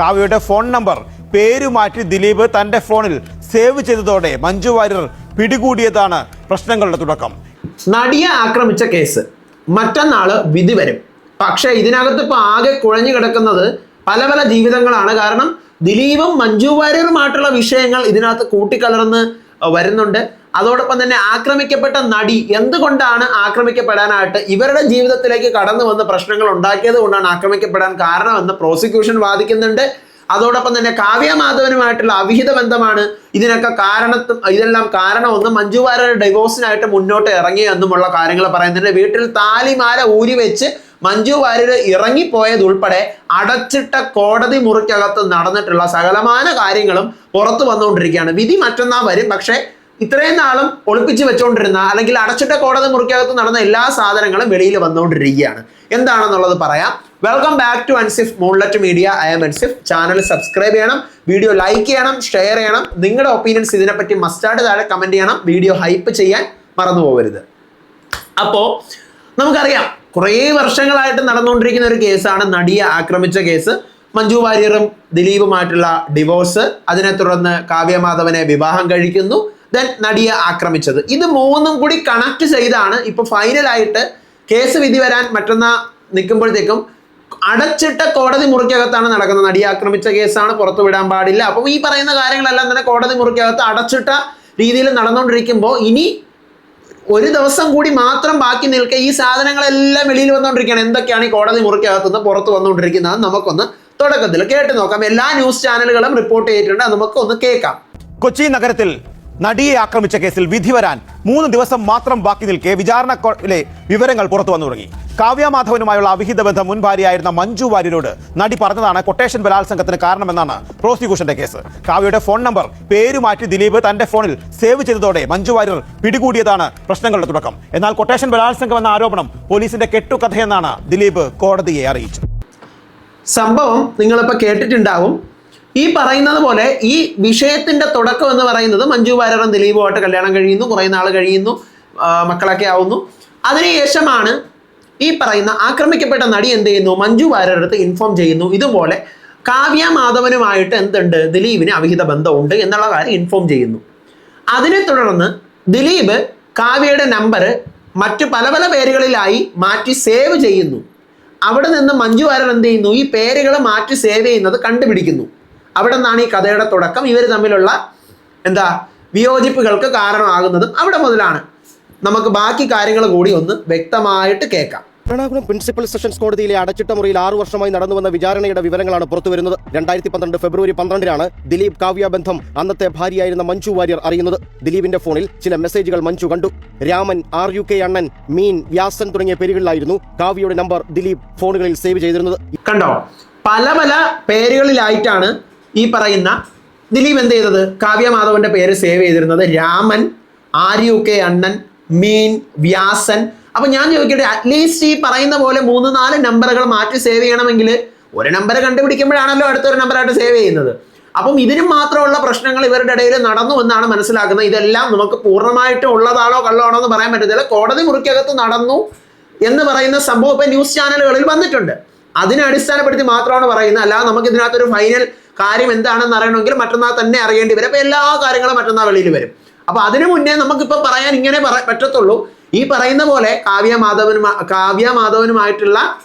കാവ്യയുടെ phone number. പേര് മാറ്റി ദിലീപ് തന്റെ ഫോണിൽ സേവ് ചെയ്തതോടെ മഞ്ജു വാര്യർ പിടികൂടിയതാണ് പ്രശ്നങ്ങളുടെ തുടക്കം. നടിയെ ആക്രമിച്ച കേസ്. മറ്റന്നാൾ വിധി വരും. പക്ഷേ ഇതിനകത്ത് ഇപ്പൊ ആകെ കുഴഞ്ഞു കിടക്കുന്നത് പല പല ജീവിതങ്ങളാണ്. കാരണം ദിലീപും മഞ്ജു വാര്യറുമായിട്ടുള്ള വിഷയങ്ങൾ ഇതിനകത്ത് കൂട്ടിക്കലർന്ന് വരുന്നുണ്ട്. അതോടൊപ്പം തന്നെ ആക്രമിക്കപ്പെട്ട നടി എന്തുകൊണ്ടാണ് ആക്രമിക്കപ്പെടാനായിട്ട് ഇവരുടെ ജീവിതത്തിലേക്ക് കടന്നു വന്ന് പ്രശ്നങ്ങൾ ഉണ്ടാക്കിയത് കൊണ്ടാണ് ആക്രമിക്കപ്പെടാൻ കാരണമെന്ന് പ്രോസിക്യൂഷൻ വാദിക്കുന്നുണ്ട്. അതോടൊപ്പം തന്നെ കാവ്യമാധവനുമായിട്ടുള്ള അവിഹിത ബന്ധമാണ്. ഇതിനൊക്കെ കാരണ ഇതെല്ലാം കാരണമെന്നും മഞ്ജു വാര്യർ ഡൈവോഴ്സിനായിട്ട് മുന്നോട്ട് ഇറങ്ങി എന്നുമുള്ള കാര്യങ്ങൾ പറയുന്നുണ്ട്. വീട്ടിൽ താലിമാല ഊരി വെച്ച് മഞ്ജു വാര്യർ ഇറങ്ങിപ്പോയതുൾപ്പെടെ അടച്ചിട്ട കോടതി മുറിക്കകത്ത് നടന്നിട്ടുള്ള സകലമാന കാര്യങ്ങളും പുറത്തു വന്നുകൊണ്ടിരിക്കുകയാണ്. വിധി മറ്റന്നാ വരും. പക്ഷേ ഇത്രയും നാളും ഒളിപ്പിച്ച് വെച്ചുകൊണ്ടിരുന്ന അല്ലെങ്കിൽ അടച്ചിട്ട കോടതി മുറിക്കകത്ത് നടന്ന എല്ലാ സാധനങ്ങളും വെളിയിൽ വന്നുകൊണ്ടിരിക്കുകയാണ്. എന്താണെന്നുള്ളത് പറയാം. Welcome back to Ansif മോൺലറ്റ് media I M Ansif channel subscribe ചെയ്യണം വീഡിയോ ലൈക്ക് ചെയ്യണം ഷെയർ ചെയ്യണം. നിങ്ങളുടെ ഒപ്പീനിയൻസ് ഇതിനെപ്പറ്റി മസ്റ്റായിട്ട് താഴെ കമന്റ് ചെയ്യണം വീഡിയോ ഹൈപ്പ് ചെയ്യാൻ മറന്നു പോകരുത്. അപ്പോൾ നമുക്കറിയാം കുറേ വർഷങ്ങളായിട്ട് നടന്നുകൊണ്ടിരിക്കുന്ന ഒരു കേസാണ് നടിയെ ആക്രമിച്ച കേസ്. മഞ്ജു വാര്യറും ദിലീപുമായിട്ടുള്ള ഡിവോഴ്സ് അതിനെ തുടർന്ന് കാവ്യമാധവനെ വിവാഹം കഴിക്കുന്നു. ദെൻ നടിയെ ആക്രമിച്ചത്. ഇത് മൂന്നും കൂടി കണക്ട് ചെയ്താണ്. ഇപ്പോൾ ഫൈനലായിട്ട് കേസ് വിധി വരാൻ മറ്റന്നാ നിൽക്കുമ്പോഴത്തേക്കും അടച്ചിട്ട കോടതി മുറിക്കകത്താണ് നടക്കുന്നത്. നടിയെ ആക്രമിച്ച കേസാണ് പുറത്തു വിടാൻ പാടില്ല. അപ്പം ഈ പറയുന്ന കാര്യങ്ങളെല്ലാം തന്നെ കോടതി മുറിക്കകത്ത് അടച്ചിട്ട രീതിയിൽ നടന്നുകൊണ്ടിരിക്കുമ്പോൾ ഇനി ഒരു ദിവസം കൂടി മാത്രം ബാക്കി നിൽക്കെ ഈ സാധനങ്ങളെല്ലാം വെളിയിൽ വന്നുകൊണ്ടിരിക്കുകയാണ് എന്തൊക്കെയാണ് ഈ കോടതി മുറിക്കകത്തുനിന്ന് പുറത്ത് വന്നുകൊണ്ടിരിക്കുന്നത് നമുക്കൊന്ന് തുടക്കത്തിൽ കേട്ട് നോക്കാം. എല്ലാ ന്യൂസ് ചാനലുകളും റിപ്പോർട്ട് ചെയ്തിട്ടുണ്ട്. നമുക്കൊന്ന് കേൾക്കാം. കൊച്ചി നഗരത്തിൽ നടിയെ ആക്രമിച്ച കേസിൽ വിധി വരാൻ മൂന്ന് ദിവസം മാത്രം ബാക്കി നിൽക്കെ വിചാരണ കോടതിയിലെ വിവരങ്ങൾ പുറത്തു വന്നു തുടങ്ങി. കാവ്യ മാധവനുമായുള്ള അവിഹിത ബന്ധം മുൻ ഭാര്യയായിരുന്ന മഞ്ജു വാര്യരോട് നടി പറഞ്ഞതാണ് കൊട്ടേഷൻ ബലാത്സംഗത്തിന് കാരണമെന്നാണ് പ്രോസിക്യൂഷന്റെ കേസ്. കാവ്യയുടെ ഫോൺ നമ്പർ പേര് മാറ്റി ദിലീപ് തന്റെ ഫോണിൽ സേവ് ചെയ്തതോടെ മഞ്ജു വാര്യർ പിടികൂടിയതാണ് പ്രശ്നങ്ങളുടെ തുടക്കം. എന്നാൽ കൊട്ടേഷൻ ബലാത്സംഗം എന്ന ആരോപണം പോലീസിന്റെ കെട്ടുകഥയെന്നാണ് ദിലീപ് കോടതിയെ അറിയിച്ചത്. സംഭവം നിങ്ങളിപ്പോൾ കേട്ടിട്ടുണ്ടാവും. ഈ പറയുന്നത് പോലെ ഈ വിഷയത്തിന്റെ തുടക്കം എന്ന് പറയുന്നത് മഞ്ജു വാര്യറും ദിലീപുമായിട്ട് കല്യാണം കഴിയുന്നു കുറേ നാൾ കഴിയുന്നു മക്കളൊക്കെ ആവുന്നു. അതിനുശേഷമാണ് ഈ പറയുന്ന ആക്രമിക്കപ്പെട്ട നടി എന്ത് ചെയ്യുന്നു? മഞ്ജു വാര്യരുടെ ഇൻഫോം ചെയ്യുന്നു. ഇതുപോലെ കാവ്യ മാധവനുമായിട്ട് എന്തുണ്ട്? ദിലീപിന് അവിഹിത ബന്ധമുണ്ട് എന്നുള്ള കാര്യം ഇൻഫോം ചെയ്യുന്നു. അതിനെ തുടർന്ന് ദിലീപ് കാവ്യയുടെ നമ്പർ മറ്റു പല പല പേരുകളിലായി മാറ്റി സേവ് ചെയ്യുന്നു. അവിടെ നിന്ന് മഞ്ജു വാര്യർ എന്ത് ചെയ്യുന്നു? ഈ പേരുകൾ മാറ്റി സേവ് ചെയ്യുന്നത് കണ്ടുപിടിക്കുന്നു. അവിടെ നിന്നാണ് ഈ കഥയുടെ തുടക്കം. ഇവർ തമ്മിലുള്ള എന്താ വിയോജിപ്പുകൾക്ക് കാരണമാകുന്നതും അവിടെ മുതലാണ്. നമുക്ക് ബാക്കി കാര്യങ്ങൾ കൂടി ഒന്ന് വ്യക്തമായിട്ട് കേൾക്കാം. എറണാകുളം പ്രിൻസിപ്പൽ സെഷൻസ് കോടതിയിലെ അടച്ചിട്ട മുറിയിൽ ആറു വർഷമായി നടന്നു വന്ന വിചാരണയുടെ വിവരങ്ങളാണ് പുറത്തുവരുന്നത്. രണ്ടായിരത്തി പന്ത്രണ്ട് ഫെബ്രുവരി പന്ത്രണ്ടിനാണ് ദിലീപ് കാവ്യ ബന്ധം അന്നത്തെ ഭാര്യയായിരുന്ന മഞ്ജു വാര്യർ അറിയുന്നത്. ദിലീപിന്റെ ഫോണിൽ ചില മെസ്സേജുകൾ മഞ്ജു കണ്ടു. രാമൻ ആർ യു കെ അണ്ണൻ മീൻ വ്യാസൻ തുടങ്ങിയ പേരുകളിലായിരുന്നു കാവ്യയുടെ നമ്പർ ദിലീപ് ഫോണുകളിൽ സേവ് ചെയ്തിരുന്നത്. കണ്ടോ പല പല പേരുകളിലായിട്ടാണ് ഈ പറയുന്ന ദിലീപ് എന്ത് ചെയ്തത്? കാവ്യമാധവന്റെ പേര് സേവ് ചെയ്തിരുന്നത് രാമൻ ആര്യു കെ അണ്ണൻ മീൻ വ്യാസൻ. അപ്പൊ ഞാൻ ചോദിക്കട്ടെ അറ്റ്ലീസ്റ്റ് ഈ പറയുന്ന പോലെ മൂന്ന് നാല് നമ്പറുകൾ മാറ്റി സേവ് ചെയ്യണമെങ്കിൽ ഒരു നമ്പർ കണ്ടുപിടിക്കുമ്പോഴാണല്ലോ അടുത്തൊരു നമ്പറായിട്ട് സേവ് ചെയ്യുന്നത്. അപ്പം ഇതിനും മാത്രമുള്ള പ്രശ്നങ്ങൾ ഇവരുടെ ഇടയിൽ നടന്നു എന്നാണ് മനസ്സിലാക്കുന്നത്. ഇതെല്ലാം നമുക്ക് പൂർണമായിട്ട് ഉള്ളതാണോ കള്ളമാണോ എന്ന് പറയാൻ പറ്റത്തില്ല. കോടതി മുറിക്കകത്ത് നടന്നു എന്ന് പറയുന്ന സംഭവം ഇപ്പൊ ന്യൂസ് ചാനലുകളിൽ വന്നിട്ടുണ്ട്. അതിനെ അടിസ്ഥാനപ്പെടുത്തി മാത്രമാണ് പറയുന്നത്. അല്ലാതെ നമുക്ക് ഇതിനകത്തൊരു ഫൈനൽ കാര്യം എന്താണെന്ന് അറിയണമെങ്കിൽ മറ്റന്നാൾ തന്നെ അറിയേണ്ടി വരും. അപ്പൊ എല്ലാ കാര്യങ്ങളും മറ്റന്നാൾ വെളിയിൽ വരും. അപ്പോൾ അതിനു മുന്നേ നമുക്കിപ്പോ പറയാൻ ഇങ്ങനെ പറ- പറ്റത്തുള്ളൂ. ഈ പറയുന്ന പോലെ കാവ്യ മാധവനും കാവ്യ മാധവനുമായിട്ടുള്ള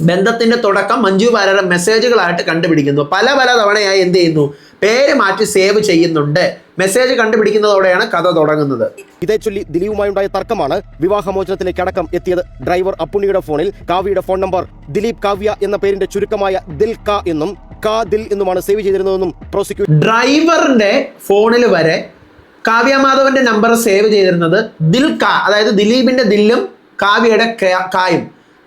ബന്ധത്തിന്റെ തുടക്കം മഞ്ജു വാര്യരുടെ മെസ്സേജുകളായിട്ട് കണ്ടുപിടിക്കുന്നു. പല പല തവണയായി എന്ത് ചെയ്യുന്നു? പേര് മാറ്റി സേവ് ചെയ്യുന്നുണ്ട്. മെസ്സേജ് കണ്ടുപിടിക്കുന്നതോടെയാണ് കഥ തുടങ്ങുന്നത്. ഇതേ ചൊല്ലി ദിലീപുമായുണ്ടായ തർക്കമാണ് വിവാഹമോചനത്തിലേക്ക് അടക്കം എത്തിയത് ഡ്രൈവർ അപ്പുണ്ണിയുടെ ഫോണിൽ കാവ്യയുടെ ഫോൺ നമ്പർ ദിലീപ് കാവ്യ എന്ന പേരിന്റെ ചുരുക്കമായ ദിൽ ക എന്നും കാ ദിൽ എന്നുമാണ് സേവ് ചെയ്തിരുന്നതെന്നും പ്രോസിക്യൂട്ടർ ഡ്രൈവറിന്റെ ഫോണിൽ വരെ കാവ്യമാധവന്റെ നമ്പർ സേവ് ചെയ്തിരുന്നത് ദിൽ കാ അതായത് ദിലീപിന്റെ ദില്ലും കാവ്യയുടെ കായും.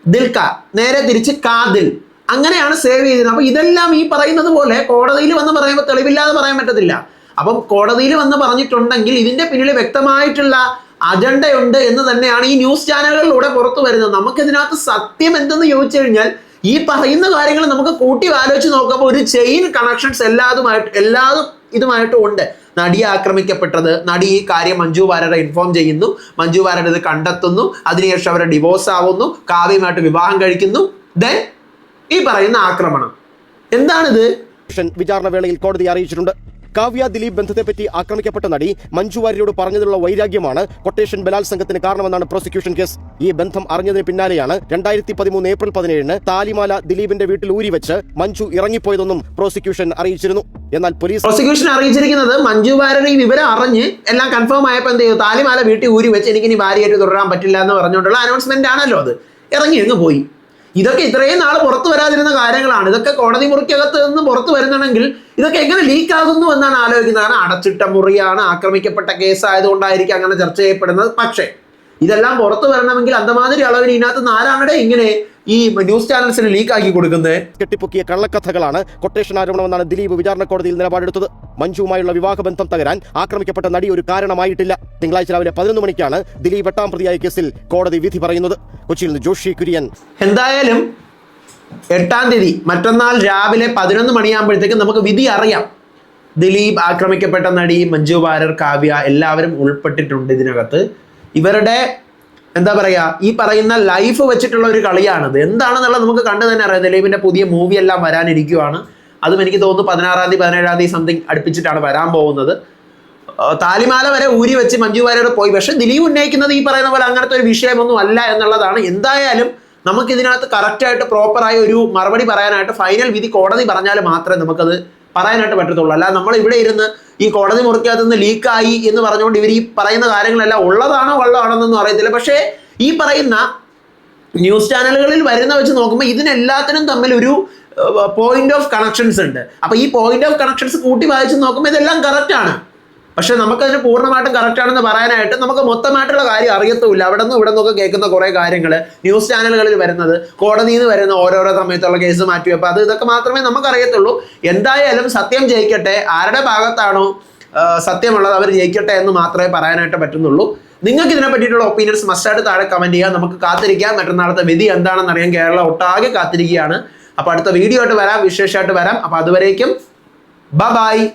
ദിൽ കാ നേരെ തിരിച്ച് കാതിൽ. അങ്ങനെയാണ് സേവ് ചെയ്തിരുന്നത്. അപ്പൊ ഇതെല്ലാം ഈ പറയുന്നത് പോലെ കോടതിയിൽ വന്ന് പറയുമ്പോൾ തെളിവില്ലാതെ പറയാൻ പറ്റത്തില്ല. അപ്പം കോടതിയിൽ വന്ന് പറഞ്ഞിട്ടുണ്ടെങ്കിൽ ഇതിന്റെ പിന്നിൽ വ്യക്തമായിട്ടുള്ള അജണ്ടയുണ്ട് എന്ന് തന്നെയാണ് ഈ ന്യൂസ് ചാനലുകളിലൂടെ പുറത്തു വരുന്നത്. നമുക്ക് ഇതിനകത്ത് സത്യം എന്തെന്ന് ചോദിച്ചു കഴിഞ്ഞാൽ ഈ പറയുന്ന കാര്യങ്ങൾ നമുക്ക് കൂട്ടി ആലോചിച്ച് നോക്കുമ്പോൾ ഒരു ചെയിൻ കണക്ഷൻസ് എല്ലാതുമായിട്ട് എല്ലാതും ഇതുമായിട്ടും ഉണ്ട്. നടി ആക്രമിക്കപ്പെട്ടത് നടി ഈ കാര്യം മഞ്ജു വാര്യരെ ഇൻഫോം ചെയ്യുന്നു. മഞ്ജു വാര്യർ ഇത് കണ്ടെത്തുന്നു. അതിനുശേഷം അവരെ ഡിവോഴ്സ് ആവുന്നു. കാവ്യമായിട്ട് വിവാഹം കഴിക്കുന്നു. ദെൻ ഈ പറയുന്ന ആക്രമണം. എന്താണിത്? വിചാരണ വേളയിൽ കോടതി അറിയിച്ചിട്ടുണ്ട്. കാവ്യ ദിലീപ് ബന്ധത്തെപ്പറ്റി ആക്രമിക്കപ്പെട്ട നടി മഞ്ജു വാര്യരോട് പറഞ്ഞതിലുള്ള വൈരാഗ്യമാണ് കൊട്ടേഷൻ ബലാത്സംഗത്തിന് കാരണമെന്നാണ് പ്രോസിക്യൂഷൻ കേസ്. ഈ ബന്ധം അറിഞ്ഞതിന് പിന്നാലെയാണ് രണ്ടായിരത്തി പതിമൂന്ന് ഏപ്രിൽ പതിനേഴിന് താലിമാല ദിലീപിന്റെ വീട്ടിൽ ഊരിവെച്ച് മഞ്ജു ഇറങ്ങിപ്പോയതെന്നും പ്രോസിക്യൂഷൻ അറിയിച്ചിരുന്നു. എന്നാൽ പോലീസ് പ്രോസിക്യൂഷൻ അറിയിച്ചിരിക്കുന്നത് മഞ്ജു വാര്യർ ഈ വിവരം അറിഞ്ഞ് എല്ലാം കൺഫേം ആയപ്പോൾ എന്ത് ചെയ്തു? താലിമാല വീട്ടിൽ ഊരി വെച്ച് എനിക്ക് ഇനി ഭാര്യയായിട്ട് തുടരാൻ പറ്റില്ല എന്ന് പറഞ്ഞുകൊണ്ടുള്ള അനൗൺസ്മെന്റ് ആണല്ലോ അത്. ഇറങ്ങി ഇങ്ങ് പോയി. ഇതൊക്കെ ഇത്രയും നാൾ പുറത്തു വരാതിരുന്ന കാര്യങ്ങളാണ്. ഇതൊക്കെ കോടതി മുറിക്കകത്ത് നിന്ന് പുറത്തു വരുന്നുണ്ടെങ്കിൽ ഇതൊക്കെ എങ്ങനെ ലീക്ക് ആകുന്നു എന്നാണ് ആലോചിക്കുന്നത്. കാരണം അടച്ചിട്ട മുറിയാണ് ആക്രമിക്കപ്പെട്ട കേസ് ആയതുകൊണ്ടായിരിക്കും അങ്ങനെ ചർച്ച ചെയ്യപ്പെടുന്നത്. പക്ഷേ ഇതെല്ലാം പുറത്തു വരണമെങ്കിൽ അന്തമാതിരി അളവിന് ഇതിനകത്ത് നാലാണടെ ഇങ്ങനെ ഈ ന്യൂസ് ചാനൽസിന് ലീക്ക് ആക്കി കൊടുക്കുന്നത് കെട്ടിപ്പൊക്കിയ കള്ളക്കഥകളാണ് കൊട്ടേഷൻ ആരോപണമെന്നാണ് ദിലീപ് വിചാരണ കോടതിയിൽ നിലപാടെടുത്തത്. മഞ്ജുവുമായുള്ള വിവാഹബന്ധം തകരാൻ ആക്രമിക്കപ്പെട്ട നടി ഒരു കാരണമായിട്ടില്ല. തിങ്കളാഴ്ച രാവിലെ പതിനൊന്ന് മണിക്കാണ് ദിലീപ് എട്ടാം പ്രതിയായ കേസിൽ കോടതി വിധി പറയുന്നത്. കൊച്ചിയിൽ നിന്ന് ജോഷി കുര്യൻ. എന്തായാലും എട്ടാം തീയതി മറ്റന്നാൾ രാവിലെ പതിനൊന്ന് മണിയാകുമ്പോഴത്തേക്കും നമുക്ക് വിധി അറിയാം. ദിലീപ് ആക്രമിക്കപ്പെട്ട നടി മഞ്ജു വാര്യർ കാവ്യ എല്ലാവരും ഉൾപ്പെട്ടിട്ടുണ്ട് ഇതിനകത്ത്. ഇവരുടെ എന്താ പറയാ ഈ പറയുന്ന ലൈഫ് വെച്ചിട്ടുള്ള ഒരു കളിയാണിത്. എന്താണെന്നുള്ളത് നമുക്ക് കണ്ടു തന്നെ അറിയാം. ദിലീപിന്റെ പുതിയ മൂവി എല്ലാം വരാനിരിക്കുവാണ്. അതും എനിക്ക് തോന്നുന്നു പതിനാറാം തീയതി പതിനേഴാം തീയതി സംതിങ് അടുപ്പിച്ചിട്ടാണ് വരാൻ പോകുന്നത്. താലിമാല വരെ ഊരി വെച്ച് മഞ്ജു വാര്യർ പോയി. പക്ഷെ ദിലീപ് ഉന്നയിക്കുന്നത് ഈ പറയുന്ന പോലെ അങ്ങനത്തെ ഒരു വിഷയമൊന്നും അല്ല എന്നുള്ളതാണ്. എന്തായാലും നമുക്ക് ഇതിനകത്ത് കറക്റ്റായിട്ട് പ്രോപ്പറായ ഒരു മറുപടി പറയാനായിട്ട് ഫൈനൽ വിധി കോടതി പറഞ്ഞാൽ മാത്രമേ നമുക്കത് പറയാനായിട്ട് പറ്റത്തുള്ളൂ. അല്ല നമ്മൾ ഇവിടെ ഇരുന്ന് ഈ കോടതി മുറിക്കകത്ത് നിന്ന് ലീക്കായി എന്ന് പറഞ്ഞുകൊണ്ട് ഇവർ ഈ പറയുന്ന കാര്യങ്ങളെല്ലാം ഉള്ളതാണോ വള്ളമാണെന്നൊന്നും അറിയത്തില്ല. പക്ഷേ ഈ പറയുന്ന ന്യൂസ് ചാനലുകളിൽ വരുന്ന വെച്ച് നോക്കുമ്പോൾ ഇതിനെല്ലാത്തിനും തമ്മിൽ ഒരു പോയിന്റ് ഓഫ് കണക്ഷൻസ് ഉണ്ട്. അപ്പൊ ഈ പോയിന്റ് ഓഫ് കണക്ഷൻസ് കൂട്ടി വായിച്ച് നോക്കുമ്പോൾ ഇതെല്ലാം കറക്റ്റ് ആണ്. പക്ഷെ നമുക്കതിന് പൂർണമായിട്ടും കറക്റ്റ് ആണെന്ന് പറയാനായിട്ട് നമുക്ക് മൊത്തമായിട്ടുള്ള കാര്യം അറിയത്തുമില്ല. അവിടെ നിന്നും ഇവിടെ നിന്നൊക്കെ കേൾക്കുന്ന കുറേ കാര്യങ്ങൾ ന്യൂസ് ചാനലുകളിൽ വരുന്നത് കോടതിയിൽ നിന്ന് വരുന്ന ഓരോരോ സമയത്തുള്ള കേസ് മാറ്റിവെപ്പ് അത് ഇതൊക്കെ മാത്രമേ നമുക്ക് അറിയത്തുള്ളൂ എന്തായാലും സത്യം ജയിക്കട്ടെ. ആരുടെ ഭാഗത്താണോ സത്യമുള്ളത് അവർ ജയിക്കട്ടെ എന്ന് മാത്രമേ പറയാനായിട്ട് പറ്റുന്നുള്ളൂ. നിങ്ങൾക്ക് ഇതിനെ പറ്റിയിട്ടുള്ള ഒപ്പീനിയൻസ് മസ്റ്റായിട്ട് താഴെ കമന്റ് ചെയ്യാം നമുക്ക് കാത്തിരിക്കാം. മറ്റന്നാളത്തെ വിധി എന്താണെന്ന് അറിയാൻ കേരളം ഒട്ടാകെ കാത്തിരിക്കുകയാണ്. അപ്പോൾ അടുത്ത വീഡിയോ ആയിട്ട് വരാം. വിശേഷമായിട്ട് വരാം. അപ്പോൾ അതുവരേക്കും ബ ബായ്